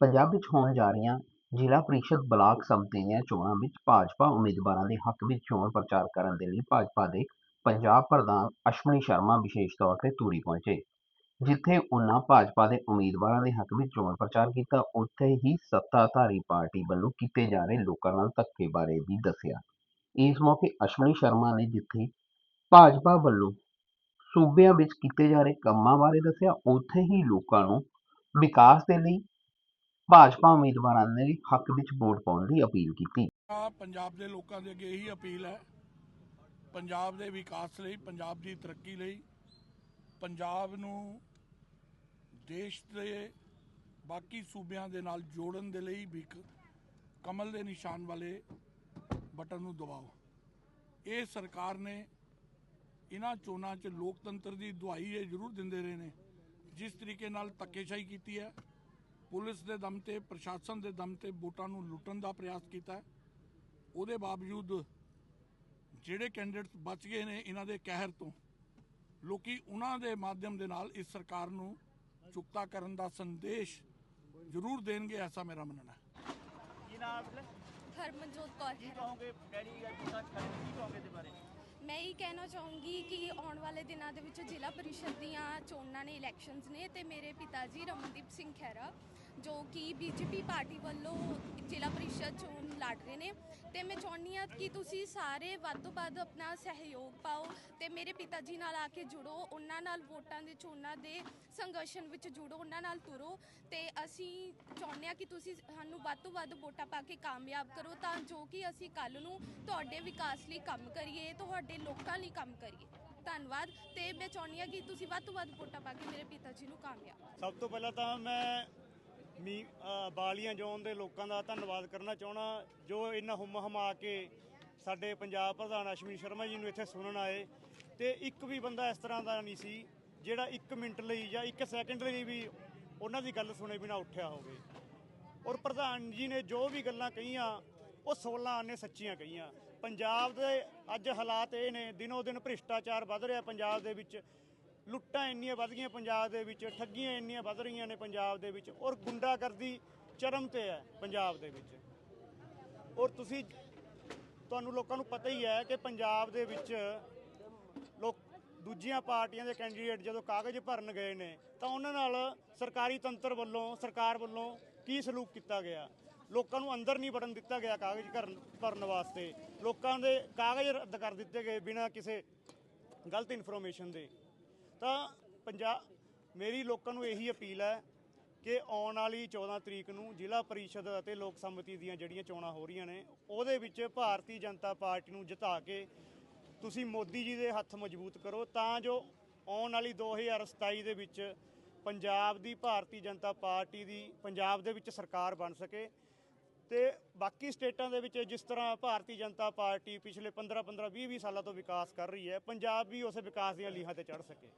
ਪੰਜਾਬ ਵਿੱਚ ਹੋਣ ਜਾ ਰਹੀਆਂ ਜ਼ਿਲ੍ਹਾ ਪ੍ਰੀਸ਼ਦ ਬਲਾਕ ਸੰਮਤੀ ਦੀਆਂ ਚੋਣਾਂ ਵਿੱਚ ਭਾਜਪਾ ਉਮੀਦਵਾਰਾਂ ਦੇ ਹੱਕ ਵਿੱਚ ਚੋਣ ਪ੍ਰਚਾਰ ਕਰਨ ਦੇ ਲਈ ਭਾਜਪਾ ਦੇ ਪੰਜਾਬ ਪ੍ਰਧਾਨ ਅਸ਼ਵਨੀ ਸ਼ਰਮਾ ਵਿਸ਼ੇਸ਼ ਤੌਰ ਤੇ ਧੂਰੀ ਪਹੁੰਚੇ, ਜਿੱਥੇ ਉਹਨਾਂ ਭਾਜਪਾ ਦੇ ਉਮੀਦਵਾਰਾਂ ਦੇ ਹੱਕ ਵਿੱਚ ਚੋਣ ਪ੍ਰਚਾਰ ਕੀਤਾ। ਉੱਥੇ ਹੀ ਸੱਤਾਧਾਰੀ ਪਾਰਟੀ ਵੱਲੋਂ ਕੀਤੇ ਜਾ ਰਹੇ ਲੋਕਾਂ ਨਾਲ ਧੱਕੇ ਬਾਰੇ ਵੀ ਦੱਸਿਆ। ਇਸ ਮੌਕੇ ਅਸ਼ਵਨੀ ਸ਼ਰਮਾ ਨੇ ਜਿੱਥੇ ਭਾਜਪਾ ਵੱਲੋਂ ਸੂਬਿਆਂ ਵਿੱਚ ਕੀਤੇ ਜਾ ਰਹੇ ਕੰਮਾਂ ਬਾਰੇ ਦੱਸਿਆ, ਉੱਥੇ ਹੀ ਲੋਕਾਂ ਨੂੰ ਵਿਕਾਸ ਦੇ ਲਈ ਭਾਜਪਾ ਉਮੀਦਵਾਰਾਂ ਦੇ ਹੱਕ ਵਿੱਚ ਵੋਟ ਪਾਉਣ ਦੀ ਅਪੀਲ ਕੀਤੀ। ਪੰਜਾਬ ਦੇ ਲੋਕਾਂ ਦੇ ਅੱਗੇ ਇਹੀ ਅਪੀਲ ਹੈ। ਪੰਜਾਬ ਦੇ ਵਿਕਾਸ ਲਈ, ਪੰਜਾਬ ਦੀ ਤਰੱਕੀ ਲਈ, ਪੰਜਾਬ ਨੂੰ ਦੇਸ਼ ਦੇ ਬਾਕੀ ਸੂਬਿਆਂ ਦੇ ਨਾਲ ਜੋੜਨ ਦੇ ਲਈ ਵੀ ਇੱਕ ਕਮਲ ਦੇ ਨਿਸ਼ਾਨ ਵਾਲੇ ਬਟਨ ਨੂੰ ਦਬਾਓ। ਇਹ ਸਰਕਾਰ ਨੇ ਇਹਨਾਂ ਚੋਣਾਂ 'ਚ ਲੋਕਤੰਤਰ ਦੀ ਦੁਹਾਈ ਇਹ ਜ਼ਰੂਰ ਦਿੰਦੇ ਰਹੇ ਨੇ। ਜਿਸ ਤਰੀਕੇ ਨਾਲ ਧੱਕੇਸ਼ਾਹੀ ਕੀਤੀ ਹੈ ਪੁਲਿਸ ਦੇ ਦਮ ਤੇ ਪ੍ਰਸ਼ਾਸਨ ਦੇ ਦਮ ਤੇ ਵੋਟਾਂ ਨੂੰ ਲੁੱਟਣ ਦਾ ਪ੍ਰਯਾਸ ਕੀਤਾ ਹੈ। ਉਹਦੇ ਬਾਵਜੂਦ ਜਿਹੜੇ ਕੈਂਡੀਡੇਟਸ ਬਚ ਗਏ ਨੇ ਇਹਨਾਂ ਦੇ ਕਹਿਰ ਤੋਂ ਲੋਕੀ ਉਹਨਾਂ ਦੇ ਮਾਧਿਅਮ ਦੇ ਨਾਲ ਇਸ ਸਰਕਾਰ ਨੂੰ ਚੁਕਤਾ ਕਰਨ ਦਾ ਸੰਦੇਸ਼ ਜ਼ਰੂਰ ਦੇਣਗੇ ਐਸਾ ਮੇਰਾ ਮੰਨਣਾ ਹੈ। ਹਰਮਨਜੋਤ ਕੌਰ। ਕਹੋਗੇ ਡੈਡੀ ਕੀ ਕਹੋਗੇ ਬਾਰੇ? ਮੈਂ ਇਹ ਕਹਿਣਾ ਚਾਹੂੰਗੀ ਕਿ ਆਉਣ ਵਾਲੇ ਦਿਨਾਂ ਦੇ ਵਿੱਚ ਜ਼ਿਲ੍ਹਾ ਪਰਿਸ਼ਦ ਦੀਆਂ ਚੋਣਾਂ ਨੇ ਇਲੈਕਸ਼ਨਸ ਨੇ ਤੇ ਮੇਰੇ ਪਿਤਾ ਜੀ ਰਮਨਦੀਪ ਸਿੰਘ ਖਹਿਰਾ ਜੋ ਕਿ ਬੀਜੇਪੀ ਪਾਰਟੀ ਵੱਲੋਂ ਜ਼ਿਲ੍ਹਾ ਪਰਿਸ਼ਦ ਚੋਣ ਲੜ ਰਹੇ ਨੇ। ਤੇ ਮੈਂ ਚਾਹੁੰਦੀ ਹਾਂ ਕਿ ਤੁਸੀਂ ਸਾਰੇ ਵੱਧ ਤੋਂ ਵੱਧ ਆਪਣਾ ਸਹਿਯੋਗ ਪਾਓ ਤੇ ਮੇਰੇ ਪਿਤਾ ਜੀ ਨਾਲ ਆ ਕੇ ਜੁੜੋ, ਉਹਨਾਂ ਨਾਲ ਵੋਟਾਂ ਦੇ ਚੋਣਾਂ ਦੇ ਸੰਘਰਸ਼ਨ ਵਿੱਚ ਜੁੜੋ, ਉਹਨਾਂ ਨਾਲ ਤੁਰੋ ਤੇ ਅਸੀਂ ਚਾਹੁੰਦੇ ਹਾਂ ਕਿ ਤੁਸੀਂ ਸਾਨੂੰ ਵੱਧ ਤੋਂ ਵੱਧ ਵੋਟਾਂ ਪਾ ਕੇ ਕਾਮਯਾਬ ਕਰੋ ਤਾਂ ਜੋ ਕਿ ਅਸੀਂ ਕੱਲ ਨੂੰ ਤੁਹਾਡੇ ਵਿਕਾਸ ਲਈ ਕੰਮ ਕਰੀਏ, ਤੁਹਾਡੇ ਲੋਕਾਂ ਲਈ ਕੰਮ ਕਰੀਏ। ਧੰਨਵਾਦ ਤੇ ਮੈਂ ਚਾਹੁੰਦੀ ਹਾਂ ਕਿ ਤੁਸੀਂ ਵੱਧ ਤੋਂ ਵੱਧ ਵੋਟਾਂ ਪਾ ਕੇ ਮੇਰੇ ਪਿਤਾ ਜੀ ਨੂੰ ਕਾਮਯਾਬ ਸਭ ਤੋਂ ਪਹਿਲਾਂ ਤਾਂ ਮੈਂ ਮੀ ਬਾਲੀਆਂ ਜ਼ੋਨ ਦੇ ਲੋਕਾਂ ਦਾ ਧੰਨਵਾਦ ਕਰਨਾ ਚਾਹਣਾ ਜੋ ਇੰਨਾ ਹੁਮ ਹਮਾ ਕੇ ਸਾਡੇ ਪੰਜਾਬ ਪ੍ਰਧਾਨ ਅਸ਼ਵਨੀ ਸ਼ਰਮਾ ਜੀ ਨੂੰ ਇੱਥੇ ਸੁਣਨ ਆਏ, ਤੇ ਇੱਕ ਵੀ ਬੰਦਾ ਇਸ ਤਰ੍ਹਾਂ ਦਾ ਨਹੀਂ ਸੀ, ਜਿਹੜਾ 1 ਮਿੰਟ ਲਈ ਜਾਂ 1 ਸੈਕਿੰਡ ਲਈ ਵੀ ਉਹਨਾਂ ਦੀ ਗੱਲ ਸੁਣੇ ਬਿਨਾ ਉੱਠਿਆ ਹੋਵੇ। ਔਰ ਪ੍ਰਧਾਨ ਜੀ ਨੇ ਜੋ ਵੀ ਗੱਲਾਂ ਕਹੀਆਂ, ਉਹ 16 ਨੇ ਸੱਚੀਆਂ ਕਹੀਆਂ। ਪੰਜਾਬ ਦੇ ਅੱਜ ਹਾਲਾਤ ਇਹ ਨੇ, ਦਿਨੋ ਦਿਨ ਭ੍ਰਿਸ਼ਟਾਚਾਰ ਵੱਧ ਰਿਹਾ ਪੰਜਾਬ ਦੇ ਵਿੱਚ। ਲੁੱਟਾਂ ਇੰਨੀਆਂ ਵੱਧ ਗਈਆਂ ਪੰਜਾਬ ਦੇ ਵਿੱਚ, ਠੱਗੀਆਂ ਇੰਨੀਆਂ ਵੱਧ ਰਹੀਆਂ ਨੇ ਪੰਜਾਬ ਦੇ ਵਿੱਚ ਔਰ ਗੁੰਡਾਗਰਦੀ ਚਰਮ ਤੇ ਹੈ ਪੰਜਾਬ ਦੇ ਵਿੱਚ। ਔਰ ਤੁਸੀਂ, ਤੁਹਾਨੂੰ ਲੋਕਾਂ ਨੂੰ ਪਤਾ ਹੀ ਹੈ ਕਿ ਪੰਜਾਬ ਦੇ ਵਿੱਚ ਲੋਕ, ਦੂਜੀਆਂ ਪਾਰਟੀਆਂ ਦੇ ਕੈਂਡੀਡੇਟ ਜਦੋਂ ਕਾਗਜ਼ ਭਰਨ ਗਏ ਨੇ, ਤਾਂ ਉਹਨਾਂ ਨਾਲ ਸਰਕਾਰੀ ਤੰਤਰ ਵੱਲੋਂ, ਸਰਕਾਰ ਵੱਲੋਂ ਕੀ ਸਲੂਕ ਕੀਤਾ ਗਿਆ? ਲੋਕਾਂ ਨੂੰ ਅੰਦਰ ਨਹੀਂ ਵੜਨ ਦਿੱਤਾ ਗਿਆ ਕਾਗਜ਼ ਕਰਨ, ਭਰਨ ਵਾਸਤੇ। ਲੋਕਾਂ ਦੇ ਕਾਗਜ਼ ਰੱਦ ਕਰ ਦਿੱਤੇ ਗਏ ਬਿਨਾਂ ਕਿਸੇ ਗਲਤ ਇਨਫੋਰਮੇਸ਼ਨ ਦੇ। ਤਾਂ ਪੰਜਾਬ ਮੇਰੀ ਲੋਕਾਂ ਨੂੰ ਇਹੀ ਅਪੀਲ ਹੈ ਕਿ ਆਉਣ ਵਾਲੀ 14 ਤਰੀਕ ਨੂੰ ਜ਼ਿਲ੍ਹਾ ਪਰਿਸ਼ਦ ਅਤੇ ਲੋਕ ਸੰਮਤੀ ਦੀਆਂ ਜਿਹੜੀਆਂ ਚੋਣਾਂ ਹੋ ਰਹੀਆਂ ਨੇ, ਉਹਦੇ ਵਿੱਚ ਭਾਰਤੀ ਜਨਤਾ ਪਾਰਟੀ ਨੂੰ ਜਿਤਾ ਕੇ ਤੁਸੀਂ ਮੋਦੀ ਜੀ ਦੇ ਹੱਥ ਮਜ਼ਬੂਤ ਕਰੋ, ਤਾਂ ਜੋ ਆਉਣ ਵਾਲੀ 2027 ਦੇ ਵਿੱਚ ਪੰਜਾਬ ਦੀ ਭਾਰਤੀ ਜਨਤਾ ਪਾਰਟੀ ਦੀ, ਪੰਜਾਬ ਦੇ ਵਿੱਚ ਸਰਕਾਰ ਬਣ ਸਕੇ। ਤੇ ਬਾਕੀ ਸਟੇਟਾਂ ਦੇ ਵਿੱਚ ਜਿਸ ਤਰ੍ਹਾਂ ਭਾਰਤੀ ਜਨਤਾ ਪਾਰਟੀ ਪਿਛਲੇ 15 15 20 20 ਸਾਲਾਂ ਤੋਂ ਵਿਕਾਸ ਕਰ ਰਹੀ ਹੈ, ਪੰਜਾਬ ਵੀ ਉਸੇ ਵਿਕਾਸ ਦੀਆਂ ਲੀਹਾਂ ਤੇ ਚੜ ਸਕੇ।